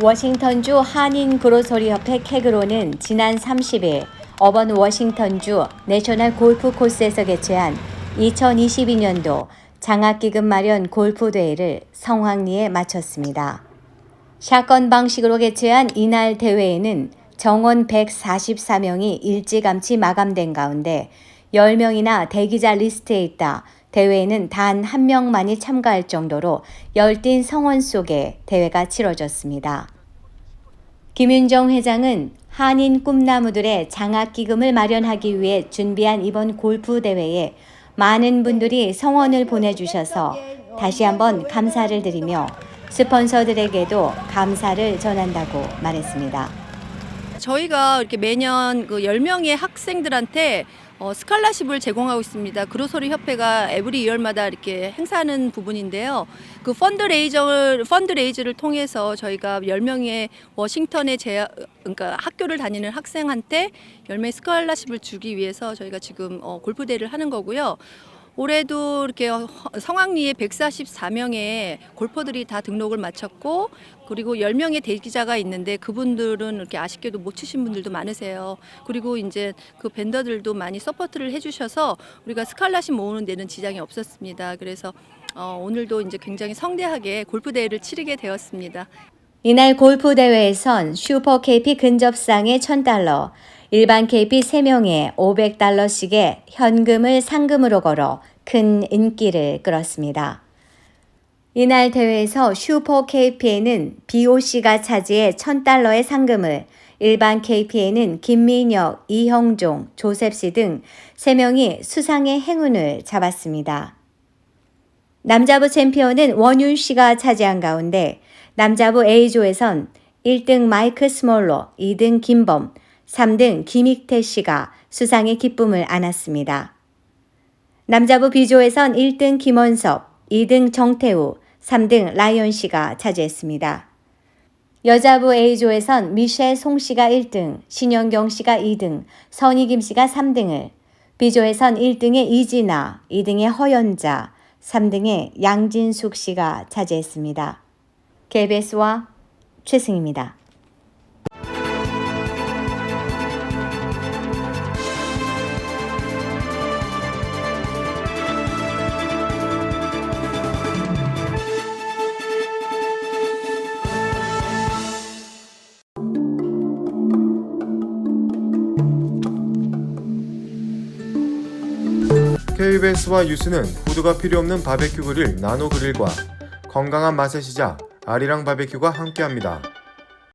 워싱턴주 한인 그로서리협회 캐그로는 지난 30일 어번 워싱턴주 내셔널 골프 코스에서 개최한 2022년도 장학기금 마련 골프 대회를 성황리에 마쳤습니다. 샷건 방식으로 개최한 이날 대회에는 정원 144명이 일찌감치 마감된 가운데 10명이나 대기자 리스트에 있다. 대회에는 단 한 명만이 참가할 정도로 열띤 성원 속에 대회가 치러졌습니다. 김윤정 회장은 한인 꿈나무들의 장학기금을 마련하기 위해 준비한 이번 골프 대회에 많은 분들이 성원을 보내주셔서 다시 한번 감사를 드리며 스폰서들에게도 감사를 전한다고 말했습니다. 저희가 이렇게 매년 그 10명의 학생들한테 어, 스칼라십을 제공하고 있습니다. 그로서리 협회가 에브리 이열마다 이렇게 행사하는 부분인데요. 그 펀드레이저를 펀드레이즈를 통해서 저희가 10명의 워싱턴에 제 그러니까 학교를 다니는 학생한테 10명의 스칼라십을 주기 위해서 저희가 지금 어, 골프 대회를 하는 거고요. 올해도 이렇게 성황리에 144명의 골퍼들이 다 등록을 마쳤고 그리고 10명의 대기자가 있는데 그분들은 이렇게 아쉽게도 못 치신 분들도 많으세요. 그리고 이제 그 밴더들도 많이 서포트를 해주셔서 우리가 스칼라십 모으는 데는 지장이 없었습니다. 그래서 어, 오늘도 이제 굉장히 성대하게 골프 대회를 치르게 되었습니다. 이날 골프 대회에선 슈퍼 KP 근접상의 1000달러, 일반 KP 3명에 500달러씩의 현금을 상금으로 걸어 큰 인기를 끌었습니다. 이날 대회에서 슈퍼 KP에는 BOC가 차지해 1000달러의 상금을 일반 KP에는 김민혁, 이형종, 조셉씨 등 3명이 수상의 행운을 잡았습니다. 남자부 챔피언은 원윤 씨가 차지한 가운데 남자부 A조에선 1등 마이크 스몰로, 2등 김범, 3등 김익태 씨가 수상의 기쁨을 안았습니다. 남자부 B조에선 1등 김원섭, 2등 정태우, 3등 라이언 씨가 차지했습니다. 여자부 A조에선 미셸 송 씨가 1등, 신영경 씨가 2등, 선희김 씨가 3등을, B조에선 1등의 이진아, 2등의 허연자, 3등의 양진숙 씨가 차지했습니다. KBS와 최승입니다. KBS와 유스는 후드가 필요 없는 바베큐 그릴 나노 그릴과 건강한 맛의 시작 아리랑 바베큐가 함께합니다.